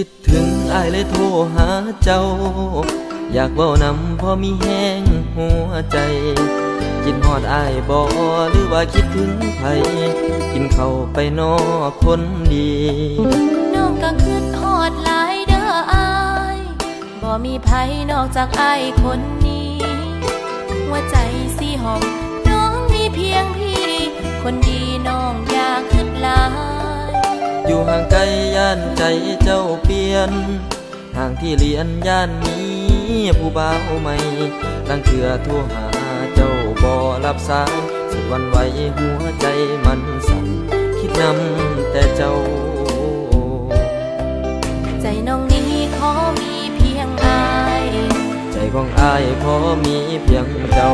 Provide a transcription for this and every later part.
คิดถึงไอเลยโทรหาเจ้า อยากเว้านำพอมีแห้งหัวใจคิดฮอดอายบ่หรือว่าคิดถึงไผกินเข้าไปนอกคนดี น้องก็คืดฮอดหลายเด้ออายบ่มีไผนอกจากอายคนนี้ หัวใจสีหอมน้องมีเพียงพี่ คนดีน้อง อยู่ห่างไกลย่านใจเจ้าเปลี่ยนห่างที่เรียนย่านนี้ผู้บ่าวใหม่ตั้งเถื่อโทรหาเจ้าบ่รับสายสุดวันไหวหัวใจมันสั่นคิดนำแต่เจ้า ใจน้องนี้ขอมีเพียงอาย ใจของอายพอมีเพียงเจ้า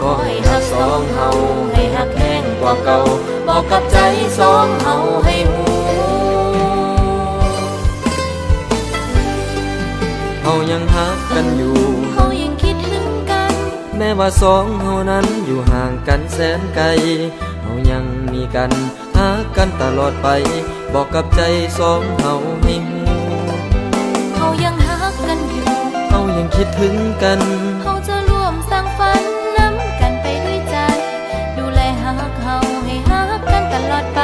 ขอให้หักสองเฮาให้หักแห้งกว่าเก่าบอกกับใจสองเฮาให้หูเม้ว่าสองเฮานั้นอยู่ห่างกันแสนไกลเฮายังมีกันหากันตลอดไป บอกกับใจสองเฮาให้หูเขายังหักกันอยู่เฮายังคิดถึงกันเขาจะร่วมสร้างฝันน้ำกันไปด้วยใจ ดูแลหักเขาให้หักกันตลอดไป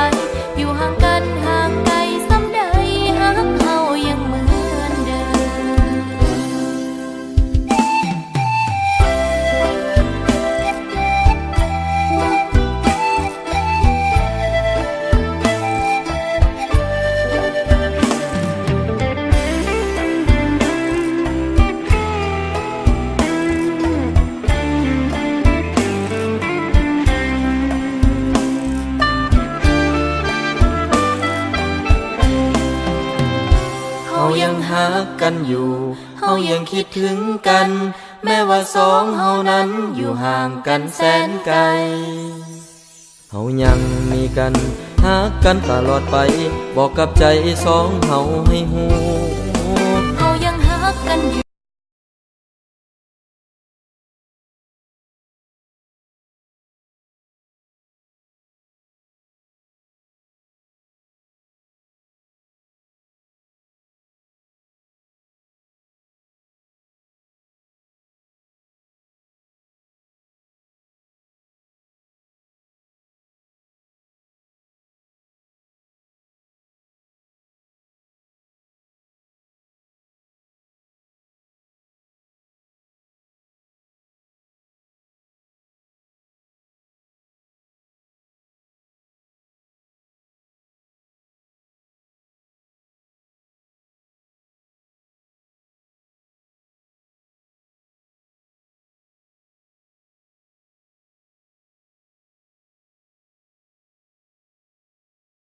หากันอยู่ เฮายังคิดถึงกัน แม้ว่าสองเฮานั้นอยู่ห่างกันแสนไกล เฮายังมีกันหากันตลอดไป บอกกับใจสองเฮาให้หูเฮายังหากันอยู่